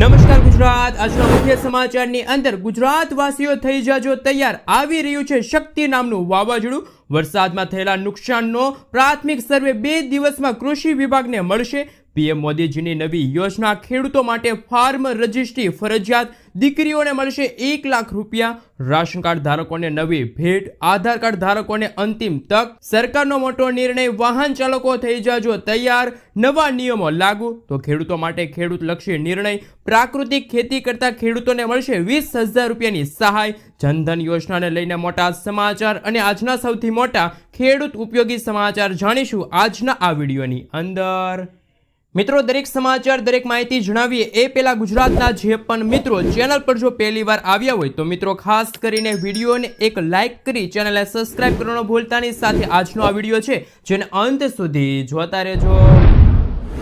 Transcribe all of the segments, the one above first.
નમસ્કાર ગુજરાત. આજના મુખ્ય સમાચારની અંદર ગુજરાત વાસીઓ થઈ જાજો તૈયાર. આવી રહ્યું છે શક્તિ નામનું વાવાઝોડું. વરસાદમાં થયેલા નુકસાનનો પ્રાથમિક સર્વે બે દિવસમાં કૃષિ વિભાગને મળશે. પીએમ મોદીજીની નવી યોજના ખેડૂતો માટે ફાર્મ રજિસ્ટ્રી ફરજિયાત દીકરીઓને મળશે એક લાખ રૂપિયા. રાશન કાર્ડ ધારકોને નવી ભેટ, આધાર કાર્ડ ધારકોને અંતિમ તક. સરકારનો મોટો નિર્ણય, વાહન ચાલકો થઈ જાજો તૈયાર. નવા નિયમો લાગુ. તો ખેડૂતો માટે ખેડૂત લક્ષી નિર્ણય, પ્રાકૃતિક ખેતી કરતા ખેડૂતોને મળશે વીસ હજાર રૂપિયાની સહાય. જનધન યોજનાને લઈને મોટા સમાચાર અને આજના સૌથી મોટા ખેડૂત ઉપયોગી સમાચાર જાણીશું આજના આ વિડીયોની અંદર. મિત્રો, દરેક સમાચાર, દરેક માહિતી જણાવીએ. એ પહેલાં ગુજરાતના જે પણ મિત્રો ચેનલ પર જો પહેલી વાર આવ્યા હોય, તો મિત્રો, ખાસ કરીને વિડીયોને એક લાઇક કરી ચેનલને સબસ્ક્રાઇબ કરવાનો ભૂલતાની સાથે આજનો આ વીડિયો છે, જેને અંત સુધી જોતા રહેજો.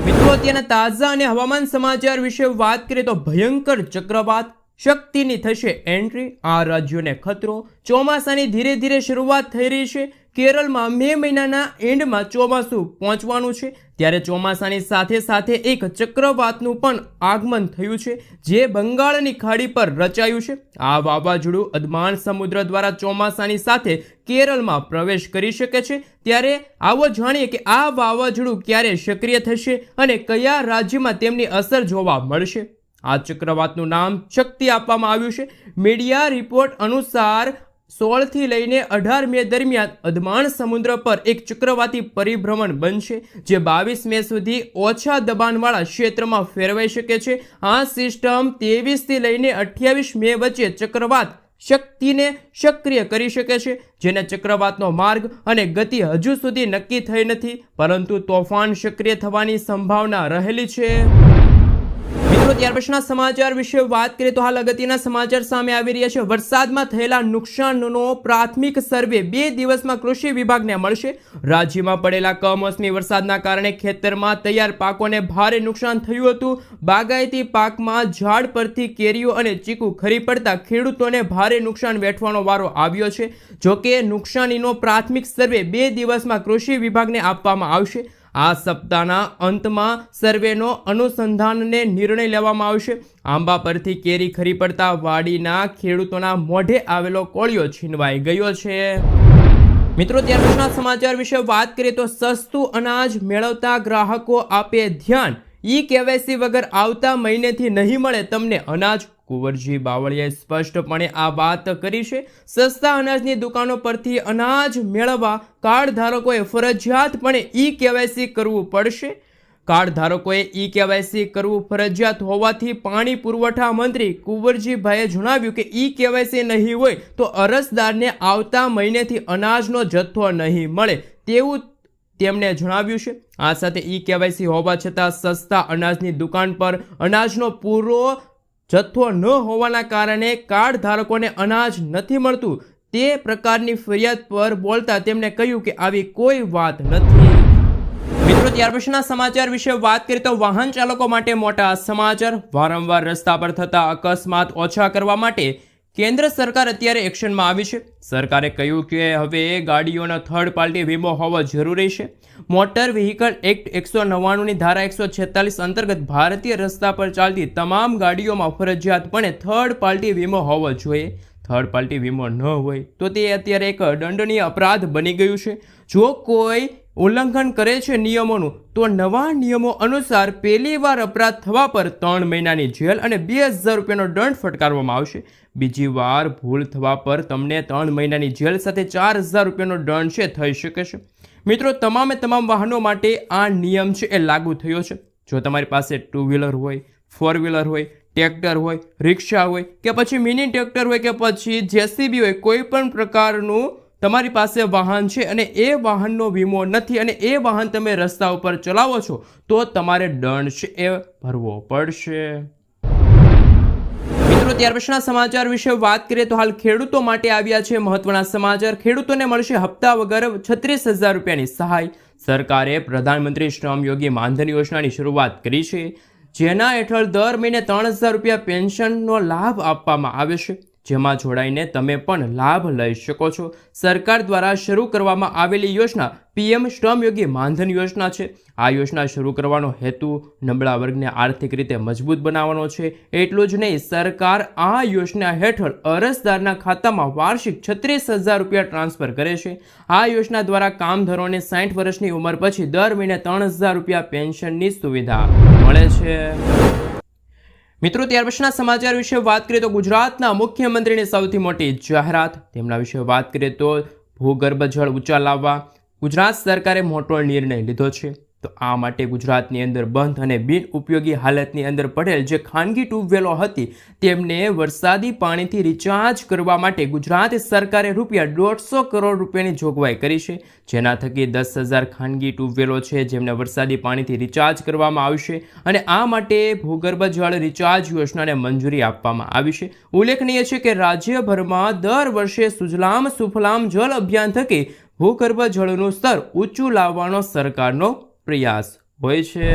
મિત્રો, અત્યારના તાજા અને હવામાન સમાચાર વિશે વાત કરીએ તો ભયંકર ચક્રવાત શક્તિની થશે એન્ટ્રી. આ રાજ્યોને ખતરો ચોમાસાની ધીરે ધીરે શરૂઆત થઈ રહી છે. કેરળમાં મે મહિનાના એન્ડમાં ચોમાસું પહોંચવાનું છે. ત્યારે ચોમાસાની સાથે સાથે એક ચક્રવાતનું પણ આગમન થયું છે, જે બંગાળની ખાડી પર રચાયું છે. આ વાવાઝોડું અદમાન સમુદ્ર દ્વારા ચોમાસાની સાથે કેરળમાં પ્રવેશ કરી શકે છે. ત્યારે આવો જાણીએ કે આ વાવાઝોડું ક્યારે સક્રિય થશે અને કયા રાજ્યમાં તેમની અસર જોવા મળશે. આ ચક્રવાતનું નામ શક્તિ આપવામાં આવ્યું છે. મીડિયા રિપોર્ટ અનુસાર સોળથી લઈને અઢાર મે દરમિયાન અધમાણ સમુદ્ર પર એક ચક્રવાતી પરિભ્રમણ બનશે, જે બાવીસ મે સુધી ઓછા દબાણવાળા ક્ષેત્રમાં ફેરવાઈ શકે છે. આ સિસ્ટમ ત્રેવીસથી લઈને અઠ્યાવીસ મે વચ્ચે ચક્રવાત શક્તિને સક્રિય કરી શકે છે, જેને ચક્રવાતનો માર્ગ અને ગતિ હજુ સુધી નક્કી થઈ નથી, પરંતુ તોફાન સક્રિય થવાની સંભાવના રહેલી છે. ત્યાર પછીના સમાચાર વિશે વાત કરીએ તો હાલ અગત્યના સમાચાર સામે આવી રહ્યા છે. વરસાદમાં થયેલા નુકસાનનો પ્રાથમિક સર્વે બે દિવસમાં કૃષિ વિભાગને મળશે. રાજ્યમાં પડેલા કમોસમી વરસાદના કારણે ખેતરમાં તૈયાર પાકોને ભારે નુકસાન થયું હતું. બાગાયતી પાકમાં ઝાડ પરથી કેરીઓ અને ચીકુ ખરી પડતા ખેડૂતોને ભારે નુકસાન વેઠવાનો વારો આવ્યો છે. જોકે નુકસાનીનો પ્રાથમિક સર્વે બે દિવસમાં કૃષિ વિભાગને આપવામાં આવશે. આ સપ્તાહના અંતમાં સર્વેનો અનુસંધાનને નિર્ણય લેવામાં આવશે. આંબા પરથી કેરી ખરી પડતા વાડીના ખેડૂતોના મોઢે આવેલો કોળિયો છીનવાઈ ગયો છે. મિત્રો ત્યાર સમાચાર વિશે વાત કરીએ તો સસ્તું અનાજ મેળવતા ગ્રાહકો આપે ધ્યાન. ઈ કેવાયસી વગર આવતા મહિનેથી નહીં મળે, તમને અનાજ કુંવરજી બાવળિયાએ સ્પષ્ટપણે આ વાત કરી છે. સસ્તા અનાજની દુકાનો પરથી અનાજ મેળવવા કાર્ડ ધારકોએ ફરજિયાતપણે ઈ કેવાયસી કરવું પડશે. કાર્ડ ધારકોએ ઈ કેવાયસી કરવું ફરજિયાત હોવાથી પાણી પુરવઠા મંત્રી કુંવરજીભાઈએ જણાવ્યું કે ઈ કેવાયસી નહીં હોય તો અરજદારને આવતા મહિનેથી અનાજનો જથ્થો નહીં મળે તેવું તેમણે જણાવ્યું છે. આ સાથે ઈ કેવાયસી હોવા છતાં સસ્તા અનાજની દુકાન પર અનાજનો પૂરો જથ્થો ન હોવાના કારણે કાર્ડ ધારકોને અનાજ નથી મળતું. તે પ્રકારની ફરિયાદ પર બોલતા તેમણે કહ્યું કે આવી કોઈ વાત નથી. મિત્રો, ત્યાર પછીના સમાચાર વિશે વાત કરીએ તો વાહન ચાલકો માટે મોટા સમાચાર. વારંવાર રસ્તા પર થતા અકસ્માત ઓછા કરવા માટે કેન્દ્ર સરકાર અત્યારે એક્શનમાં આવી છે. સરકારે કહ્યું કે હવે ગાડીઓનો થર્ડ પાર્ટી વીમો હોવો જરૂરી છે. મોટર વ્હીકલ એક્ટ એકસો નવ્વાણુંની ધારા એકસો છેતાલીસ અંતર્ગત ભારતીય રસ્તા પર ચાલતી તમામ ગાડીઓમાં ફરજિયાતપણે થર્ડ પાર્ટી વીમો હોવો જોઈએ. થર્ડ પાર્ટી વીમો ન હોય તો તે અત્યારે એક દંડનીય અપરાધ બની ગયું છે. જો કોઈ ઉલ્લંઘન કરે છે નિયમોનું, તો નવા નિયમો અનુસાર પહેલી વાર અપરાધ થવા પર ત્રણ મહિનાની જેલ અને બે હજાર રૂપિયાનો દંડ ફટકારવામાં આવશે. બીજી વાર ભૂલ થવા પર તમને ત્રણ મહિનાની જેલ સાથે ચાર હજાર રૂપિયાનો દંડ છે, થઈ શકે છે. મિત્રો, તમામે તમામ વાહનો માટે આ નિયમ છે એ લાગુ થયો છે. જો તમારી પાસે ટુ વ્હીલર હોય ફોર વ્હીલર હોય, ટ્રેક્ટર હોય, રિક્ષા હોય કે પછી મિની ટ્રેક્ટર હોય કે પછી જેસીબી હોય, કોઈ પણ પ્રકારનું તમારી પાસે વાહન છે અને એ વાહનનો વીમો નથી અને એ વાહન તમે રસ્તા ઉપર ચલાવો છો, તો તમારે દંડ છે એ ભરવો પડશે. ત્યાર પછીના સમાચાર વિશે વાત કરીએ તો હાલ ખેડૂતો માટે આવ્યા છે મહત્વના સમાચાર. ખેડૂતોને મળશે હપ્તા વગર છત્રીસ હજાર રૂપિયાની સહાય. સરકારે પ્રધાનમંત્રી શ્રમ યોગી માનધન યોજનાની શરૂઆત કરી છે, જેના હેઠળ દર મહિને ત્રણ હજાર રૂપિયા પેન્શનનો લાભ આપવામાં આવે છે. જેમાં જોડાઈને તમે પણ લાભ લઈ શકો છો. સરકાર દ્વારા શરૂ કરવામાં આવેલી યોજના પીએમ શ્રમયોગી માનધન યોજના છે. આ યોજના શરૂ કરવાનો હેતુ નબળા વર્ગને આર્થિક રીતે મજબૂત બનાવવાનો છે. એટલું જ નહીં, સરકાર આ યોજના હેઠળ અરજદારના ખાતામાં વાર્ષિક છત્રીસ હજાર રૂપિયા ટ્રાન્સફર કરે છે. આ યોજના દ્વારા કામદારોને સાઠ વર્ષની ઉંમર પછી દર મહિને ત્રણ હજાર રૂપિયા પેન્શનની સુવિધા મળે છે. મિત્રો, ત્યાર પછીના સમાચાર વિશે વાત કરીએ તો ગુજરાતના મુખ્યમંત્રીની સૌથી મોટી જાહેરાત. તેમના વિશે વાત કરીએ તો ભૂગર્ભ જળ ઊંચા લાવવા ગુજરાત સરકારે મોટો નિર્ણય લીધો છે. તો આ માટે ગુજરાતની અંદર બંધ અને બિન ઉપયોગી હાલતની અંદર પડેલ જે ખાનગી ટ્યુબવેલો હતી, તેમને વરસાદી પાણીથી રિચાર્જ કરવા માટે ગુજરાત સરકારે રૂપિયા દોઢસો કરોડ રૂપિયાની જોગવાઈ કરી છે. જેના થકી દસ હજાર ખાનગી ટ્યુબવેલો છે, જેમને વરસાદી પાણીથી રિચાર્જ કરવામાં આવશે અને આ માટે ભૂગર્ભ જળ રિચાર્જ યોજનાને મંજૂરી આપવામાં આવી છે. ઉલ્લેખનીય છે કે રાજ્યભરમાં દર વર્ષે સુજલામ સુફલામ જળ અભિયાન થકી ભૂગર્ભ જળનું સ્તર ઊંચું લાવવાનો સરકારનો પ્રયાસ હોય છે.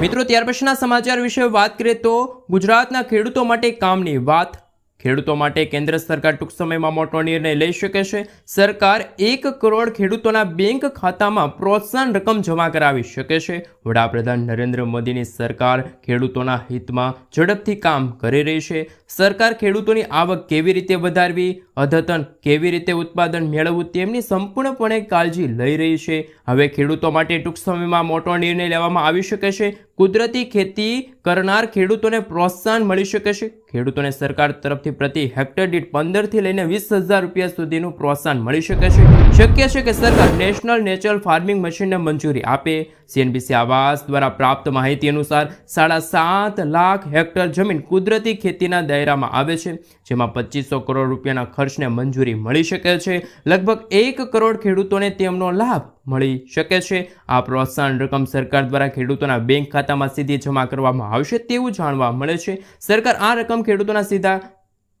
મિત્રો, ત્યાર પછીના સમાચાર વિશે વાત કરીએ તો ગુજરાતના ખેડૂતો માટે કામની વાત ખેડૂતો માટે કેન્દ્ર સરકાર ટૂંક સમયમાં મોટો નિર્ણય લઈ શકે છે. સરકાર એક કરોડ ખેડૂતોના બેંક ખાતામાં પ્રોત્સાહન રકમ જમા કરાવી શકે છે. વડાપ્રધાન નરેન્દ્ર મોદીની સરકાર ખેડૂતોના હિતમાં ઝડપથી કામ કરી રહી છે. સરકાર ખેડૂતોની આવક કેવી રીતે વધારવી, અદ્યતન કેવી રીતે ઉત્પાદન મેળવવું તેમની સંપૂર્ણપણે કાળજી લઈ રહી છે. હવે ખેડૂતો માટે ટૂંક સમયમાં મોટો નિર્ણય લેવામાં આવી શકે છે. કુદરતી ખેતી કરનાર ખેડૂતોને પ્રોત્સાહન મળી શકે છે. ખેડૂતોને સરકાર તરફથી પ્રતિ હેક્ટર દીઠ પંદરથી લઈને વીસ હજાર રૂપિયા સુધીનું પ્રોત્સાહન મળી શકે છે. શક્ય છે કે સરકાર નેશનલ નેચરલ ફાર્મિંગ મશીનને મંજૂરી આપે. સીએનબીસી આવાસ દ્વારા પ્રાપ્ત માહિતી અનુસાર સાડા સાત લાખ હેક્ટર જમીન કુદરતી ખેતીના દાયરામાં આવે છે, જેમાં પચીસો કરોડ રૂપિયાના ખર્ચને મંજૂરી મળી શકે છે. લગભગ એક કરોડ ખેડૂતોને તેમનો લાભ મળી શકે છે. આ પ્રોત્સાહન રકમ સરકાર દ્વારા ખેડૂતોના બેંક ખાતામાં સીધી જમા કરવામાં આવશે તેવું જાણવા મળે છે. સરકાર આ રકમ ખેડૂતોના સીધા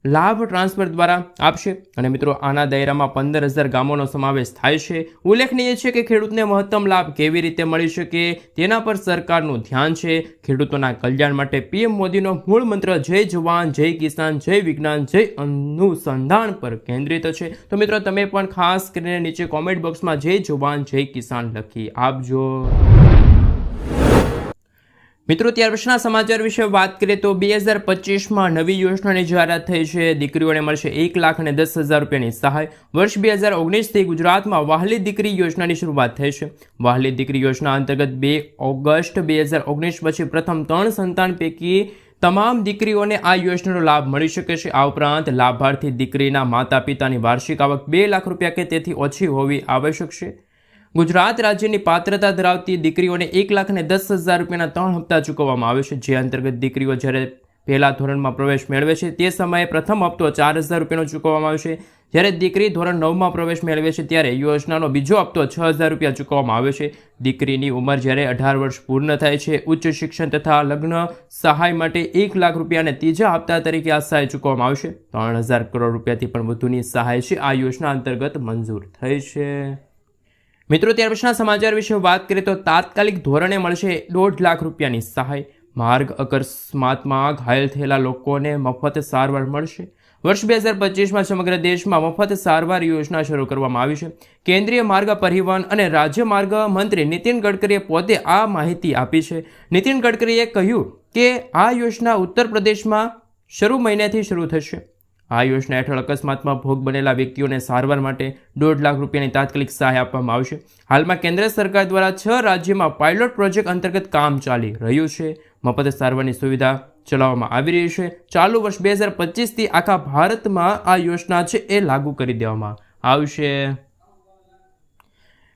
લાભ ટ્રાન્સફર દ્વારા આપશે. અને મિત્રો, આના દાયરામાં પંદર હજાર ગામોનો સમાવેશ થાય છે. ઉલ્લેખનીય છે કે ખેડૂતને મહત્તમ લાભ કેવી રીતે મળી શકે તેના પર સરકારનું ધ્યાન છે. ખેડૂતોના કલ્યાણ માટે પીએમ મોદીનો મૂળ મંત્ર જય જવાન, જય કિસાન, જય વિજ્ઞાન, જય અનુસંધાન પર કેન્દ્રિત છે. તો મિત્રો, તમે પણ ખાસ કરીને નીચે કોમેન્ટ બોક્સમાં જય જવાન, જય કિસાન લખી આપજો. મિત્રો, ત્યાર પછીના સમાચાર વિશે વાત કરીએ તો બે હજાર પચીસમાં નવી યોજનાની જાહેરાત થઈ છે. દીકરીઓને મળશે એક લાખ અને દસ હજાર રૂપિયાની સહાય. વર્ષ બે હજાર ઓગણીસથી ગુજરાતમાં વહાલી દીકરી યોજનાની શરૂઆત થઈ છે. વહાલી દીકરી યોજના અંતર્ગત બે ઓગસ્ટ બે હજાર ઓગણીસ પછી પ્રથમ ત્રણ સંતાન પૈકી તમામ દીકરીઓને આ યોજનાનો લાભ મળી શકે છે. આ ઉપરાંત લાભાર્થી દીકરીના માતા પિતાની વાર્ષિક આવક બે લાખ રૂપિયા કે તેથી ઓછી હોવી આવશ્યક છે. ગુજરાત રાજ્યની પાત્રતા ધરાવતી દીકરીઓને એક લાખ અને દસ હજાર રૂપિયાના ત્રણ હપ્તા ચૂકવવામાં આવે છે. જે અંતર્ગત દીકરીઓ જ્યારે પહેલા ધોરણમાં પ્રવેશ મેળવે છે, તે સમયે પ્રથમ હપ્તો ચાર હજાર રૂપિયાનો ચૂકવવામાં આવે છે. જ્યારે દીકરી ધોરણ નવમાં પ્રવેશ મેળવે છે, ત્યારે યોજનાનો બીજો હપ્તો છ હજાર રૂપિયા ચૂકવવામાં આવે છે. દીકરીની ઉંમર જ્યારે અઢાર વર્ષ પૂર્ણ થાય છે, ઉચ્ચ શિક્ષણ તથા લગ્ન સહાય માટે એક લાખ રૂપિયાને ત્રીજા હપ્તા તરીકે આ સહાય ચૂકવવામાં આવશે. ત્રણ હજાર કરોડ રૂપિયાથી પણ વધુની સહાય છે. આ યોજના અંતર્ગત મંજૂર થઈ છે. મિત્રો, ત્યાર પછીના સમાચાર વિશે વાત કરીએ તો તાત્કાલિક ધોરણે મળશે દોઢ લાખ રૂપિયાની સહાય. માર્ગ અકસ્માતમાં ઘાયલ થયેલા લોકોને મફત સારવાર મળશે. વર્ષ બે હજાર પચીસમાં સમગ્ર દેશમાં મફત સારવાર યોજના શરૂ કરવામાં આવી છે. કેન્દ્રીય માર્ગ પરિવહન અને રાજ્ય માર્ગ મંત્રી નીતિન ગડકરીએ પોતે આ માહિતી આપી છે. નીતિન ગડકરીએ કહ્યું કે આ યોજના ઉત્તર પ્રદેશમાં શરૂ મહિનાથી શરૂ થશે. આ યોજના હેઠળ અકસ્માતમાં ભોગ બનેલા વ્યક્તિઓને સારવાર માટે દોઢ લાખ રૂપિયાની તાત્કાલિક સહાય આપવામાં આવશે. હાલમાં કેન્દ્ર સરકાર દ્વારા છ રાજ્યોમાં પાયલોટ પ્રોજેક્ટ અંતર્ગત કામ ચાલી રહ્યું છે. મફત સારવારની સુવિધા ચલાવવામાં આવી રહી છે. ચાલુ વર્ષ બે હજાર પચીસથી આખા ભારતમાં આ યોજના છે એ લાગુ કરી દેવામાં આવશે.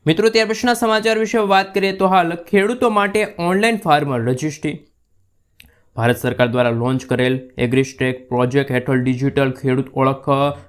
મિત્રો, ત્યાર પછીના સમાચાર વિશે વાત કરીએ તો હાલ ખેડૂતો માટે ઓનલાઈન ફાર્મર રજિસ્ટ્રી ભારત સરકાર દ્વારા લોન્ચ કરેલ એગ્રીસ્ટેક પ્રોજેક્ટ હેઠળ ડિજિટલ ખેડૂત ઓળખ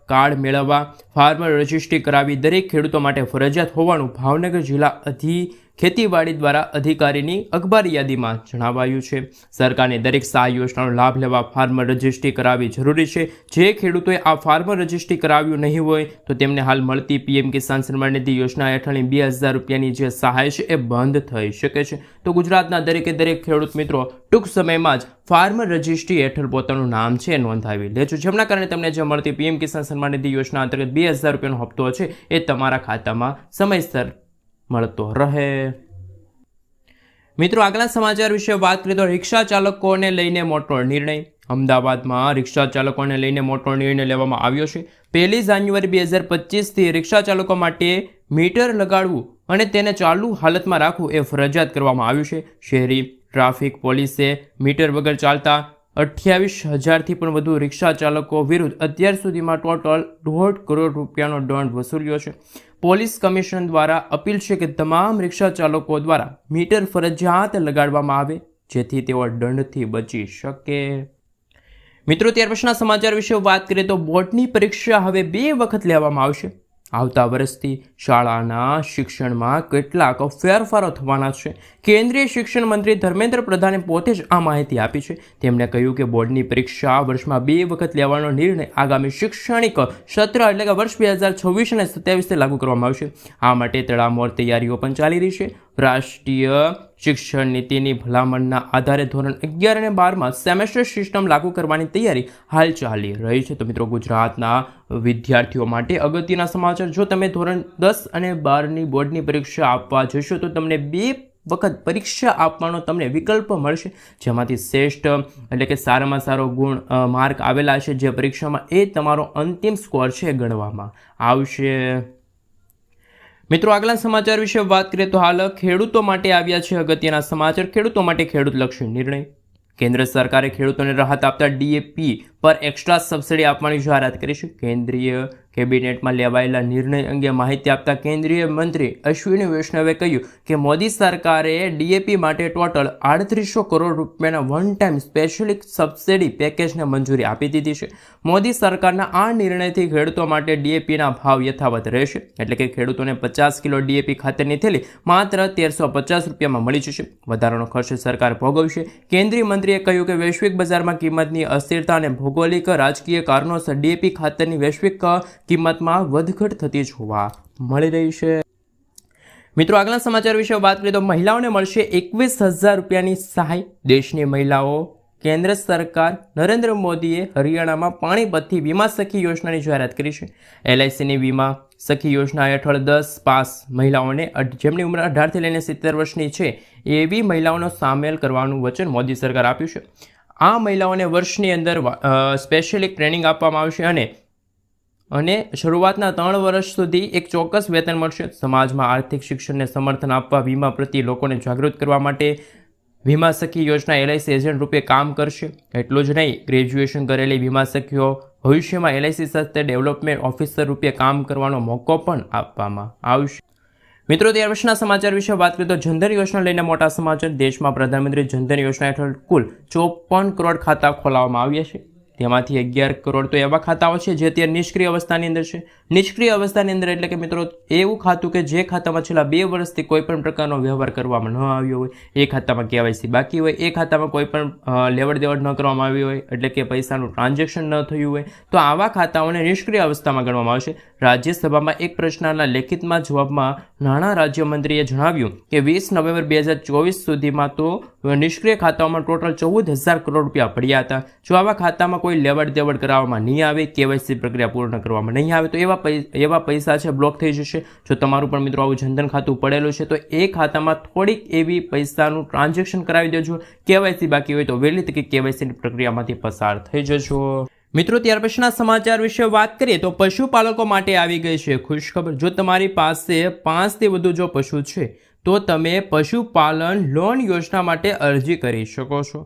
કાર્ડ મેળવવા ફાર્મર રજિસ્ટ્રી કરાવી દરેક ખેડૂતો માટે ફરજિયાત હોવાનું ભાવનગર જિલ્લા અધિ ખેતીવાડી દ્વારા અધિકારીની અખબારી યાદીમાં જણાવાયું છે. સરકારની દરેક સહાય યોજનાનો લાભ લેવા ફાર્મર રજિસ્ટ્રી કરાવવી જરૂરી છે. જે ખેડૂતોએ આ ફાર્મર રજિસ્ટ્રી કરાવ્યું નહીં હોય તો તેમને હાલ મળતી પીએમ કિસાન સન્માન નિધિ યોજના હેઠળની બે હજાર રૂપિયાની જે સહાય છે એ બંધ થઈ શકે છે. તો ગુજરાતના દરેકે દરેક ખેડૂત મિત્રો ટૂંક સમયમાં જ ફાર્મર રજિસ્ટ્રી હેઠળ પોતાનું નામ છે એ નોંધાવી લેજો. જેમના કારણે તમને જે મળતી પીએમ કિસાન સન્માન નિધિ યોજના અંતર્ગત બે હજાર રૂપિયાનો હપ્તો છે એ તમારા ખાતામાં સમયસર મળતો રહે. મિત્રો, આગલા સમાચાર વિશે વાત કરીએ તો રિક્ષા ચાલકોને લઈને મોટો નિર્ણય. અમદાવાદમાં રિક્ષા ચાલકોને લઈને મોટો નિર્ણય લેવામાં આવ્યો છે. પહેલી જાન્યુઆરી બે હજાર પચીસથી રિક્ષા ચાલકો માટે મીટર લગાડવું અને તેને ચાલુ હાલતમાં રાખવું એ ફરજિયાત કરવામાં આવ્યું છે. શહેરી ટ્રાફિક પોલીસે મીટર વગર ચાલતા અઠ્યાવીસ હજારથી પણ વધુ રિક્ષા ચાલકો વિરુદ્ધ અત્યાર સુધીમાં ટોટલ દોઢ કરોડ રૂપિયાનો દંડ વસૂલ્યો છે. પોલીસ કમિશન દ્વારા અપીલ છે કે તમામ રિક્ષા ચાલકો દ્વારા મીટર ફરજિયાત લગાડવામાં આવે, જેથી તેઓ દંડથી બચી શકે. મિત્રો, ત્યાર પછીના સમાચાર વિશે વાત કરીએ તો બોર્ડની પરીક્ષા હવે બે વખત લેવામાં આવશે. આવતા વર્ષથી શાળાના શિક્ષણમાં કેટલાક ફેરફારો થવાના છે. કેન્દ્રીય શિક્ષણ મંત્રી ધર્મેન્દ્ર પ્રધાને પોતે જ આ માહિતી આપી છે. તેમણે કહ્યું કે બોર્ડની પરીક્ષા વર્ષમાં બે વખત લેવાનો નિર્ણય આગામી શૈક્ષણિક સત્ર એટલે કે વર્ષ બે હજાર છવ્વીસ અને સત્યાવીસથી લાગુ કરવામાં આવશે. આ માટે તડામોર તૈયારીઓ પણ ચાલી રહી છે. રાષ્ટ્રીય શિક્ષણ નીતિની ભલામણના આધારે ધોરણ અગિયાર અને બારમાં સેમેસ્ટર સિસ્ટમ લાગુ કરવાની તૈયારી હાલ ચાલી રહી છે. તો મિત્રો, ગુજરાતના વિદ્યાર્થીઓ માટે અગત્યના સમાચાર, જો તમે ધોરણ દસ અને બારની બોર્ડની પરીક્ષા આપવા જશો, તો તમને બે વખત પરીક્ષા આપવાનો તમને વિકલ્પ મળશે. જેમાંથી શ્રેષ્ઠ એટલે કે સારામાં સારો ગુણ માર્ક આવેલા છે, જે પરીક્ષામાં એ તમારો અંતિમ સ્કોર છે ગણવામાં. આવશે મિત્રો આગલા સમાચાર વિશે વાત કરીએ તો હાલ ખેડૂતો માટે આવ્યા છે અગત્યના સમાચાર. ખેડૂતો માટે ખેડૂતલક્ષી નિર્ણય. કેન્દ્ર સરકારે ખેડૂતોને રાહત આપતા ડીએપી પર એક્સ્ટ્રા સબસિડી આપવાની જાહેરાત કરી છે. કેન્દ્રીય કેબિનેટમાં લેવાયેલા નિર્ણય અંગે માહિતી આપતા કેન્દ્રીય મંત્રી અશ્વિની વૈષ્ણવે કહ્યું કે મોદી સરકારે ડીએપી માટે ટોટલ આડત્રીસો કરોડ રૂપિયાના વન ટાઈમ સ્પેશિયલ સબસિડી પેકેજને મંજૂરી આપી દીધી છે. મોદી સરકારના આ નિર્ણયથી ખેડૂતો માટે ડીએપીના ભાવ યથાવત રહેશે. એટલે કે ખેડૂતોને પચાસ કિલો ડીએપી ખાતરની થેલી માત્ર તેરસો પચાસ રૂપિયામાં મળી જશે. વધારાનો ખર્ચ સરકાર ભોગવશે. કેન્દ્રીય મંત્રીએ કહ્યું કે વૈશ્વિક બજારમાં કિંમતની અસ્થિરતા અને ભૌગોલિક, રાજકીય કારણોસર ડીએપી ખાતરની વૈશ્વિક કિંમતમાં વધઘટ થતી જોવા મળી રહી છે. મિત્રો, આગલા સમાચાર વિશે વાત કરીએ તો મહિલાઓને મળશે એકવીસ હજાર રૂપિયાની સહાય. દેશની મહિલાઓ, કેન્દ્ર સરકાર, નરેન્દ્ર મોદીએ હરિયાણામાં પાણીપતથી વીમા સખી યોજનાની જાહેરાત કરી છે. એલઆઈસીની વીમા સખી યોજના હેઠળ દસ પાસ મહિલાઓને જેમની ઉંમર અઢારથી લઈને સિત્તેર વર્ષની છે, એવી મહિલાઓનો સામેલ કરવાનું વચન મોદી સરકાર આપ્યું છે. આ મહિલાઓને વર્ષની અંદર સ્પેશિયલી ટ્રેનિંગ આપવામાં આવશે અને અને શરૂઆતના ત્રણ વર્ષ સુધી એક ચોક્કસ વેતન મળશે. સમાજમાં આર્થિક શિક્ષણને સમર્થન આપવા, વીમા પ્રત્યે લોકોને જાગૃત કરવા માટે વીમા સખી યોજના એલઆઈસી એજન્ટ રૂપે કામ કરશે. એટલું જ નહીં, ગ્રેજ્યુએશન કરેલી વીમા સખીઓ ભવિષ્યમાં એલઆઈસી સાથે ડેવલપમેન્ટ ઓફિસર રૂપે કામ કરવાનો મોકો પણ આપવામાં આવશે. મિત્રો ત્યાર પછીના સમાચાર વિશે વાત કરીએ તો જનધન યોજના લઈને મોટા સમાચાર. દેશમાં પ્રધાનમંત્રી જનધન યોજના હેઠળ કુલ ચોપન કરોડ ખાતા ખોલાવવામાં આવ્યા છે. તેમાંથી અગિયાર કરોડ તો એવા ખાતાઓ છે જે અત્યારે નિષ્ક્રિય અવસ્થાની અંદર છે. નિષ્ક્રિય અવસ્થાની અંદર એટલે કે મિત્રો, એવું ખાતું કે જે ખાતામાં છેલ્લા બે વર્ષથી કોઈ પણ પ્રકારનો વ્યવહાર કરવામાં ન આવ્યો હોય, એ ખાતામાં કેવાયસી બાકી હોય, એ ખાતામાં કોઈ પણ લેવડ દેવડ ન કરવામાં આવી હોય, એટલે કે પૈસાનું ટ્રાન્ઝેક્શન ન થયું હોય, તો આવા ખાતાઓને નિષ્ક્રિય અવસ્થામાં ગણવામાં આવશે. રાજ્યસભામાં એક પ્રશ્નના લેખિતમાં જવાબમાં નાણાં રાજ્યમંત્રીએ જણાવ્યું કે વીસ નવેમ્બર બે હજાર ચોવીસ સુધીમાં તો નિષ્ક્રિય ખાતાઓમાં ટોટલ ચૌદ હજાર કરોડ રૂપિયા પડ્યા હતા. જો આવા ખાતામાં કોઈ લેવડ દેવડ કરાવવામાં નહીં આવે, કેવાયસી પ્રક્રિયા પૂર્ણ કરવામાં નહીં આવે, તો એવા એવા પૈસા છે બ્લોક થઈ જશે. જો તમારું પણ મિત્રો આવું જનધન ખાતું પડેલું છે, તો એ ખાતામાં થોડીક એવી પૈસાનું ટ્રાન્ઝેક્શન કરાવી દેજો. કેવાયસી બાકી હોય તો વહેલી તકે કેવાયસીની પ્રક્રિયામાંથી પસાર થઈ જજો. મિત્રો, ત્યાર પછીના સમાચાર વિશે વાત કરીએ તો પશુપાલકો માટે આવી ગઈ છે ખુશખબર. જો તમારી પાસે પાંચથી વધુ જો પશુ છે, તો તમે પશુપાલન લોન યોજના માટે અરજી કરી શકો છો.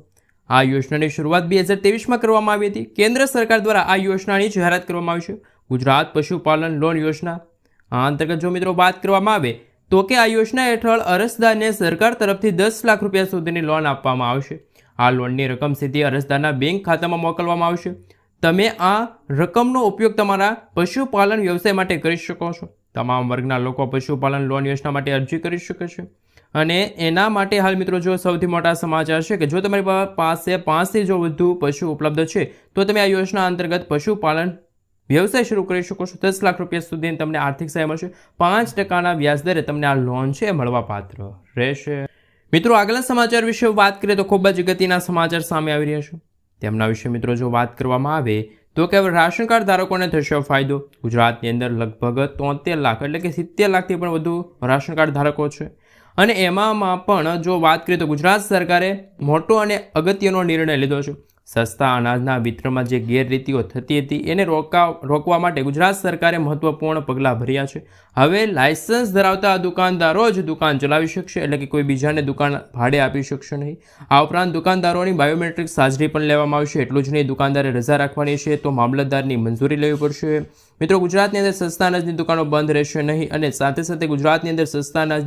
આ યોજનાની શરૂઆત બે હજાર ત્રેવીસમાં કરવામાં આવી હતી. કેન્દ્ર સરકાર દ્વારા આ યોજનાની જાહેરાત કરવામાં આવી છે. ગુજરાત પશુપાલન લોન યોજના. આ અંતર્ગત જો મિત્રો વાત કરવામાં આવે, તો કે આ યોજના હેઠળ અરજદારને સરકાર તરફથી દસ લાખ રૂપિયા સુધીની લોન આપવામાં આવશે. આ લોનની રકમ સીધી અરજદારના બેંક ખાતામાં મોકલવામાં આવશે. તમે આ રકમનો ઉપયોગ તમારા પશુપાલન વ્યવસાય માટે કરી શકો છો. તમામ વર્ગના લોકો પશુપાલન લોન યોજના માટે અરજી કરી શકે છે. અને એના માટે હાલ મિત્રો જો સૌથી મોટા સમાચાર છે કે જો તમારી પાસે પાંચથી જો વધુ પશુ ઉપલબ્ધ છે, તો તમે આ યોજના અંતર્ગત પશુપાલન વ્યવસાય શરૂ કરી શકો છો. દસ લાખ રૂપિયા સુધી તમને આર્થિક સહાય મળશે. પાંચ ટકાના વ્યાજદરે તમને આ લોન છે મળવાપાત્ર રહેશે. મિત્રો આગલા સમાચાર વિશે વાત કરીએ તો ખૂબ જ ગતિના સમાચાર સામે આવી રહ્યા છે. તેમના વિશે મિત્રો જો વાત કરવામાં આવે, તો કે હવે રાશન કાર્ડ ધારકોને થશે ફાયદો. ગુજરાતની અંદર લગભગ તોતેર લાખ એટલે કે સિત્તેર લાખથી પણ વધુ રાશન કાર્ડ ધારકો છે. અને એમાંમાં પણ જો વાત કરીએ તો ગુજરાત સરકારે મોટો અને અગત્યનો નિર્ણય લીધો છે. સસ્તા અનાજના વિતરણમાં જે ગેરરીતિઓ થતી હતી એને રોકા, રોકવા માટે ગુજરાત સરકારે મહત્વપૂર્ણ પગલાં ભર્યા છે. હવે લાયસન્સ ધરાવતા દુકાનદારો જ દુકાન ચલાવી શકશે એટલે કે કોઈ બીજાને દુકાન ભાડે આપી શકશે નહીં. આ ઉપરાંત દુકાનદારોની બાયોમેટ્રિક હાજરી પણ લેવામાં આવશે. એટલું જ નહીં, દુકાનદારે રજા રાખવાની છે તો મામલતદારની મંજૂરી લેવી પડશે. મિત્રો, ગુજરાતની અંદર સસ્તા અનાજની દુકાનો બંધ રહેશે નહીં અને સાથે સાથે ગુજરાતની અંદર સસ્તા અનાજની